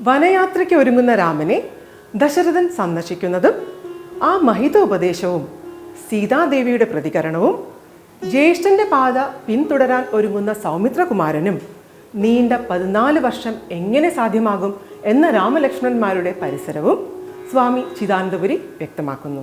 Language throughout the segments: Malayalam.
വനയാത്രയ്ക്ക് ഒരുങ്ങുന്ന രാമനെ ദശരഥൻ സന്ദർശിക്കുന്നതും ആ മഹിതോപദേശവും സീതാദേവിയുടെ പ്രതികരണവും ജ്യേഷ്ഠന്റെ പാത പിന്തുടരാൻ ഒരുങ്ങുന്ന സൗമിത്രകുമാരനും നീണ്ട പതിനാല് വർഷം എങ്ങനെ സാധ്യമാകും എന്ന രാമലക്ഷ്മണന്മാരുടെ പരിസരവും സ്വാമി ചിദാനന്ദപുരി വ്യക്തമാക്കുന്നു.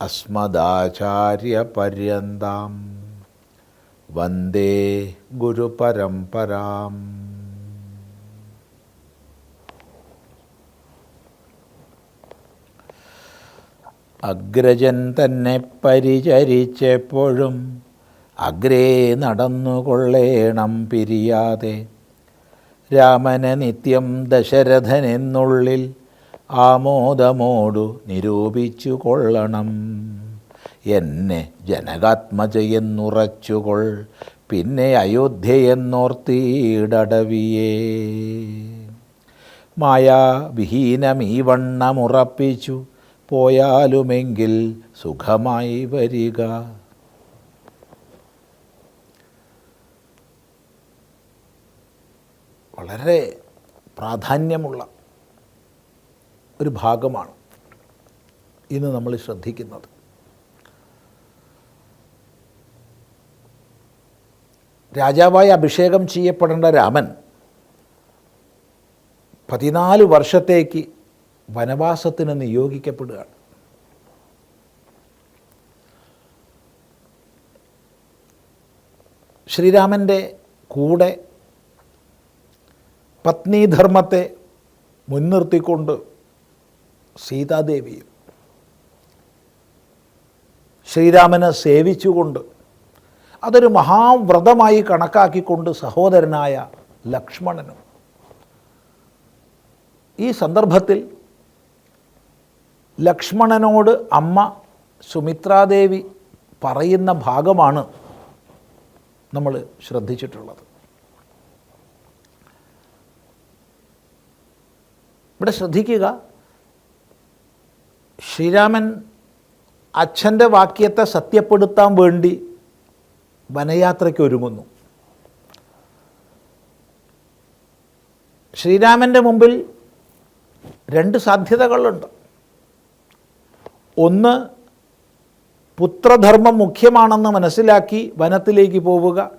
അസ്മദാചാര്യപര്യന്താം. വന്ദേ ഗുരുപരംപരാം അഗ്രജൻ തന്നെ പരിചരിച്ചെപ്പോഴും അഗ്രേ നടന്നുകൊള്ളേണം പിരിയാതെ. രാമന് നിത്യം ദശരഥനെന്നുള്ളിൽ ആമോദമോടു നിരൂപിച്ചു കൊള്ളണം. എന്നെ ജനകാത്മജയെന്നുറച്ചുകൊൾ പിന്നെ അയോധ്യയെന്നോർത്തിയിടവിയേ മായാവിഹീനമീ വണ്ണമുറപ്പിച്ചു പോയാലുമെങ്കിൽ സുഖമായി വരിക. വളരെ പ്രാധാന്യമുള്ള ഒരു ഭാഗമാണ് ഇന്ന് നമ്മൾ ശ്രദ്ധിക്കുന്നത്. രാജാവായി അഭിഷേകം ചെയ്യപ്പെടേണ്ട രാമൻ പതിനാല് വർഷത്തേക്ക് വനവാസത്തിന് നിയോഗിക്കപ്പെടുകയാണ്. ശ്രീരാമന്റെ കൂടെ പത്നീധർമ്മത്തെ മുൻനിർത്തിക്കൊണ്ട് സീതാദേവിയും ശ്രീരാമനെ സേവിച്ചുകൊണ്ട് അതൊരു മഹാവ്രതമായി കണക്കാക്കിക്കൊണ്ട് സഹോദരനായ ലക്ഷ്മണനും ഈ സന്ദർഭത്തിൽ ലക്ഷ്മണനോട് അമ്മ സുമിത്രാദേവി പറയുന്ന ഭാഗമാണ് നമ്മൾ ശ്രദ്ധിച്ചിട്ടുള്ളത്. ഇവിടെ ശ്രദ്ധിക്കുക ശ്രീരാമൻ അച്ഛന്റെ വാക്യത്തെ സത്യപ്പെടുത്താൻ വേണ്ടി വനയാത്രയ്ക്ക് ഒരുങ്ങുന്നു. ശ്രീരാമന്റെ മുമ്പിൽ രണ്ട് സാധ്യതകളുണ്ട്. ഒന്ന് പുത്രധർമ്മം മുഖ്യമാണെന്ന് മനസ്സിലാക്കി വനത്തിലേക്ക് പോവുക.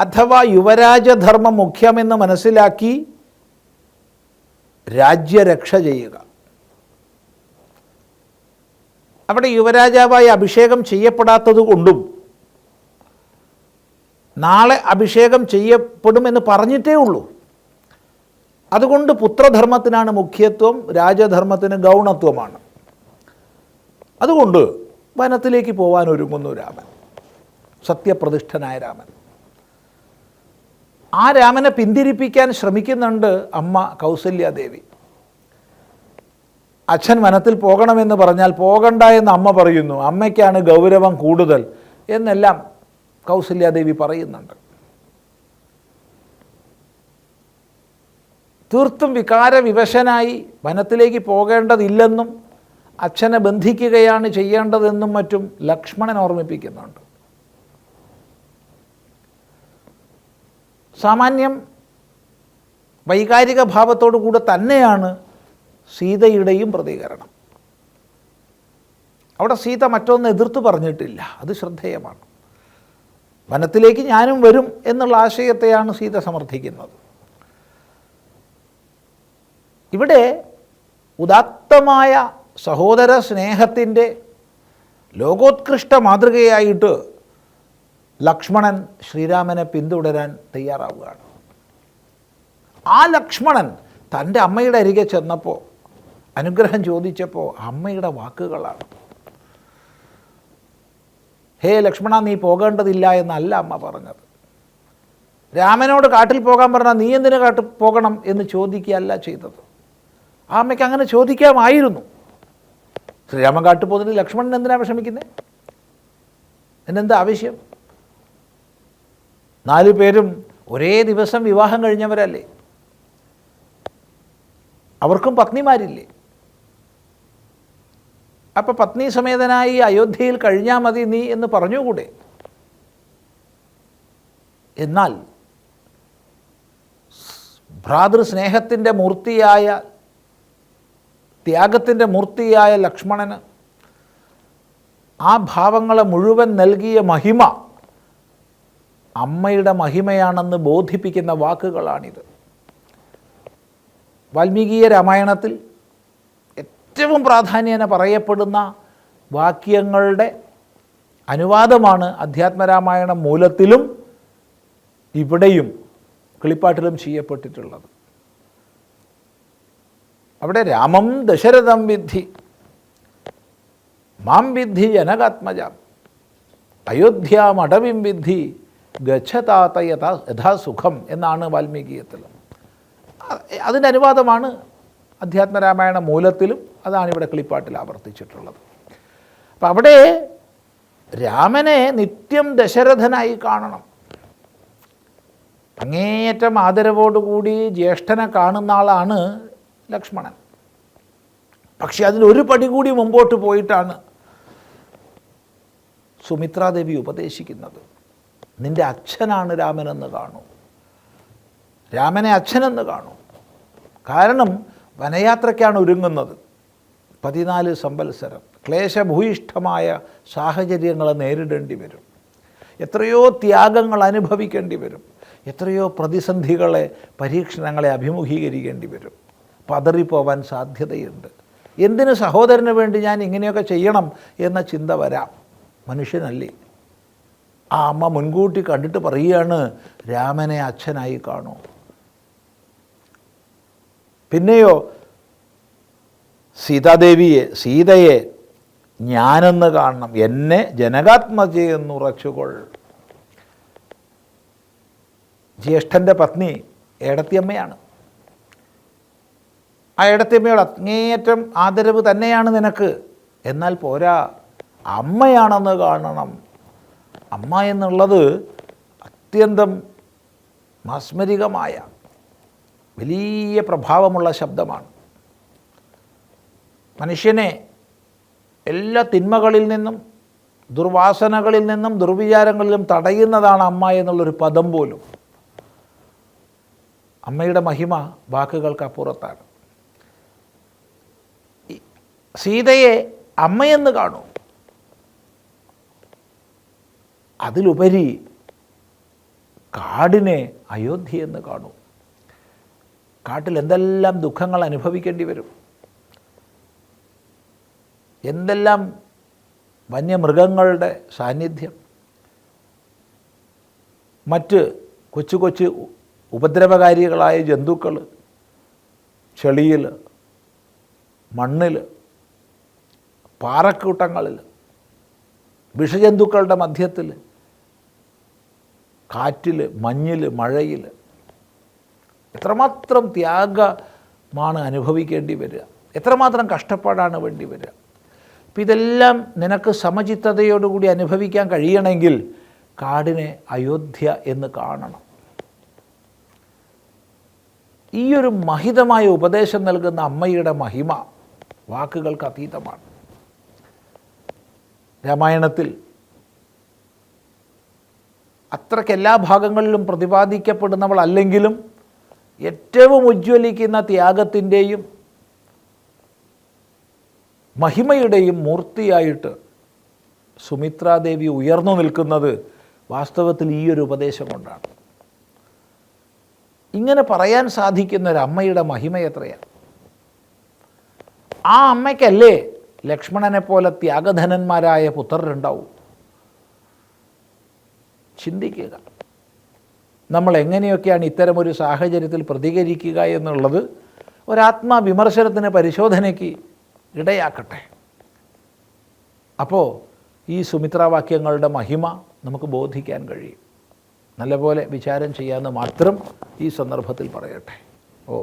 അഥവാ യുവരാജധർമ്മം മുഖ്യമെന്ന് മനസ്സിലാക്കി രാജ്യരക്ഷ ചെയ്യുക. അവിടെ യുവരാജാവായി അഭിഷേകം ചെയ്യപ്പെടാത്തത് കൊണ്ടും നാളെ അഭിഷേകം ചെയ്യപ്പെടുമെന്ന് പറഞ്ഞിട്ടേ ഉള്ളൂ. അതുകൊണ്ട് പുത്രധർമ്മത്തിനാണ് മുഖ്യത്വം രാജധർമ്മത്തിന് ഗൗണത്വമാണ്. അതുകൊണ്ട് വനത്തിലേക്ക് പോകാൻ ഒരുങ്ങുന്നു രാമൻ. സത്യപ്രതിഷ്ഠനായ രാമൻ. ആ രാമനെ പിന്തിരിപ്പിക്കാൻ ശ്രമിക്കുന്നുണ്ട് അമ്മ കൗസല്യാദേവി. അച്ഛൻ വനത്തിൽ പോകണമെന്ന് പറഞ്ഞാൽ പോകണ്ട എന്ന് അമ്മ പറയുന്നു. അമ്മയ്ക്കാണ് ഗൗരവം കൂടുതൽ എന്നെല്ലാം കൗസല്യാദേവി പറയുന്നുണ്ട്. തീർത്തും വികാരവിവശനായി വനത്തിലേക്ക് പോകേണ്ടതില്ലെന്നും അച്ഛനെ ബന്ധിക്കുകയാണ് ചെയ്യേണ്ടതെന്നും മറ്റും ലക്ഷ്മണൻ ഓർമ്മിപ്പിക്കുന്നുണ്ട്. സാമാന്യം വൈകാരിക ഭാവത്തോടു കൂടെ തന്നെയാണ് സീതയുടെയും പ്രതികരണം. അവിടെ സീത മറ്റൊന്ന് എതിർത്ത് പറഞ്ഞിട്ടില്ല. അത് ശ്രദ്ധേയമാണ്. വനത്തിലേക്ക് ഞാനും വരും എന്നുള്ള ആശയത്തെയാണ് സീത സമർത്ഥിക്കുന്നത്. ഇവിടെ ഉദാത്തമായ സഹോദര സ്നേഹത്തിന്റെ ലോകോത്കൃഷ്ട മാതൃകയായിട്ട് ലക്ഷ്മണൻ ശ്രീരാമനെ പിന്തുടരാൻ തയ്യാറാവുകയാണ്. ആ ലക്ഷ്മണൻ തന്റെ അമ്മയുടെ അരികെ ചെന്നപ്പോൾ അനുഗ്രഹം ചോദിച്ചപ്പോൾ അമ്മയുടെ വാക്കുകളാണ്. ഹേ ലക്ഷ്മണ നീ പോകേണ്ടതില്ല എന്നല്ല അമ്മ പറഞ്ഞത്. രാമനോട് കാട്ടിൽ പോകാൻ പറഞ്ഞാൽ നീ എന്തിനു കാട്ടിൽ പോകണം എന്ന് ചോദിക്കുകയല്ല ചെയ്തത്. ആ അമ്മയ്ക്ക് അങ്ങനെ ചോദിക്കാമായിരുന്നു. ശ്രീരാമൻ കാട്ടിൽ പോകുന്നതിന് ലക്ഷ്മണൻ എന്തിനാണ് വിഷമിക്കുന്നത് എന്നെന്താ ആവശ്യം? നാലു പേരും ഒരേ ദിവസം വിവാഹം കഴിഞ്ഞവരല്ലേ? അവർക്കും പത്നിമാരില്ലേ? അപ്പം പത്നി സമേതനായി അയോധ്യയിൽ കഴിഞ്ഞാൽ മതി നീ എന്ന് പറഞ്ഞുകൂടെ? എന്നാൽ ഭ്രാതൃസ്നേഹത്തിന്റെ മൂർത്തിയായ ത്യാഗത്തിന്റെ മൂർത്തിയായ ലക്ഷ്മണന് ആ ഭാവങ്ങളെ മുഴുവൻ നൽകിയ മഹിമ അമ്മയുടെ മഹിമയാണെന്ന് ബോധിപ്പിക്കുന്ന വാക്കുകളാണിത്. വാൽമീകീയ രാമായണത്തിൽ ഏറ്റവും പ്രാധാന്യേന പറയപ്പെടുന്ന വാക്യങ്ങളുടെ അനുവാദമാണ് അധ്യാത്മരാമായണം മൂലത്തിലും ഇവിടെയും കിളിപ്പാട്ടിലും ചെയ്യപ്പെട്ടിട്ടുള്ളത്. അവിടെ രാമം ദശരഥം വിദ്ധി മാം വിദ്ധി ജനകാത്മജാം അയോധ്യാമടവിം വിദ്ധി ഗച്ഛതാത യഥാ യഥാസുഖം എന്നാണ് വാൽമീകീയത്തിൽ അതിന്റെ അനുവാദമാണ് അധ്യാത്മരാമായണ മൂലത്തിലും അതാണ് ഇവിടെ കിളിപ്പാട്ടിൽ ആവർത്തിച്ചിട്ടുള്ളത്. അപ്പം അവിടെ രാമനെ നിത്യം ദശരഥനായി കാണണം. അങ്ങേയറ്റം ആദരവോടുകൂടി ജ്യേഷ്ഠനെ കാണുന്ന ആളാണ് ലക്ഷ്മണൻ. പക്ഷെ അതിലൊരു പടി കൂടി മുമ്പോട്ട് പോയിട്ടാണ് സുമിത്രാദേവി ഉപദേശിക്കുന്നത്. നിന്റെ അച്ഛനാണ് രാമനെന്ന് കാണൂ. രാമനെ അച്ഛനെന്ന് കാണൂ. കാരണം വനയാത്രയ്ക്കാണ് ഒരുങ്ങുന്നത്. പതിനാല് സംവത്സരം ക്ലേശഭൂയിഷ്ഠമായ സാഹചര്യങ്ങളെ നേരിടേണ്ടി വരും. എത്രയോ ത്യാഗങ്ങൾ അനുഭവിക്കേണ്ടി വരും. എത്രയോ പ്രതിസന്ധികളെ പരീക്ഷണങ്ങളെ അഭിമുഖീകരിക്കേണ്ടി വരും. പതറിപ്പോവാൻ സാധ്യതയുണ്ട്. എന്തിന് സഹോദരന് വേണ്ടി ഞാൻ ഇങ്ങനെയൊക്കെ ചെയ്യണം എന്ന ചിന്ത വരാം. മനുഷ്യനല്ലേ? ആ അമ്മ മുൻകൂട്ടി കണ്ടിട്ട് പറയുകയാണ് രാമനെ അച്ഛനായി കാണൂ. പിന്നെയോ സീതാദേവിയെ സീതയെ ഞാനെന്ന് കാണണം. എന്നെ ജനകാത്മജയെന്നുറച്ചുകൊൾ ജ്യേഷ്ഠന്റെ പത്നി ഏടത്തിയമ്മയാണ്. ആ ഏടത്തിയമ്മയോട് അങ്ങേയറ്റം ആദരവ് തന്നെയാണ് നിനക്ക്. എന്നാൽ പോരാ അമ്മയാണെന്ന് കാണണം. അമ്മ എന്നുള്ളത് അത്യന്തം മാസ്മരികമായ വലിയ പ്രഭാവമുള്ള ശബ്ദമാണ്. മനുഷ്യനെ എല്ലാ തിന്മകളിൽ നിന്നും ദുർവാസനകളിൽ നിന്നും ദുർവിചാരങ്ങളിലും തടയുന്നതാണ് അമ്മ എന്നുള്ളൊരു പദം പോലും. അമ്മയുടെ മഹിമ വാക്കുകൾക്ക് അപ്പുറത്താണ് സീതയെ അമ്മയെന്ന് കാണൂ. അതിലുപരി കാടിനെ അയോധ്യയെന്ന് കാണൂ. കാട്ടിൽ എന്തെല്ലാം ദുഃഖങ്ങൾ അനുഭവിക്കേണ്ടി വരും? എന്തെല്ലാം വന്യമൃഗങ്ങളുടെ സാന്നിധ്യം? മറ്റ് കൊച്ചു കൊച്ചു ഉപദ്രവകാരികളായ ജന്തുക്കൾ ചെളിയിൽ മണ്ണിൽ പാറക്കൂട്ടങ്ങളിൽ വിഷജന്തുക്കളുടെ മധ്യത്തിൽ കാറ്റിൽ മഞ്ഞിൽ മഴയിൽ എത്രമാത്രം ത്യാഗമാണ് അനുഭവിക്കേണ്ടി വരിക. എത്രമാത്രം കഷ്ടപ്പാടാണ് വേണ്ടി വരിക. അപ്പം ഇതെല്ലാം നിനക്ക് സമചിത്തതയോടുകൂടി അനുഭവിക്കാൻ കഴിയണമെങ്കിൽ കാടിനെ അയോധ്യ എന്ന് കാണണം. ഈ ഒരു മഹിതമായ ഉപദേശം നൽകുന്ന അമ്മയുടെ മഹിമ വാക്കുകൾക്ക് അതീതമാണ്. രാമായണത്തിൽ അത്രയ്ക്ക് എല്ലാ ഭാഗങ്ങളിലും പ്രതിപാദിക്കപ്പെടുന്നവളല്ലെങ്കിലും ഏറ്റവും ഉജ്ജ്വലിക്കുന്ന ത്യാഗത്തിന്റെയും മഹിമയുടെയും മൂർത്തിയായിട്ട് സുമിത്രാദേവി ഉയർന്നു നിൽക്കുന്നത് വാസ്തവത്തിൽ ഈ ഒരു ഉപദേശം കൊണ്ടാണ്. ഇങ്ങനെ പറയാൻ സാധിക്കുന്ന ഒരു അമ്മയുടെ മഹിമ എത്രയാണ് ആ അമ്മയ്ക്കല്ലേ ലക്ഷ്മണനെ പോലെ ത്യാഗധനന്മാരായ പുത്രരുണ്ടാവും? ചിന്തിക്കുക. നമ്മൾ എങ്ങനെയൊക്കെയാണ് ഇത്തരമൊരു സാഹചര്യത്തിൽ പ്രതികരിക്കുക എന്നുള്ളത്? ഒരാത്മാവിമർശനത്തിന് പരിശോധനയ്ക്ക് ഇടയാക്കട്ടെ. അപ്പോൾ ഈ സുമിത്രാവാക്യങ്ങളുടെ മഹിമ നമുക്ക് ബോധിക്കാൻ കഴിയും. നല്ലപോലെ വിചാരം ചെയ്യാമെന്ന് മാത്രം ഈ സന്ദർഭത്തിൽ പറയട്ടെ. ഓ.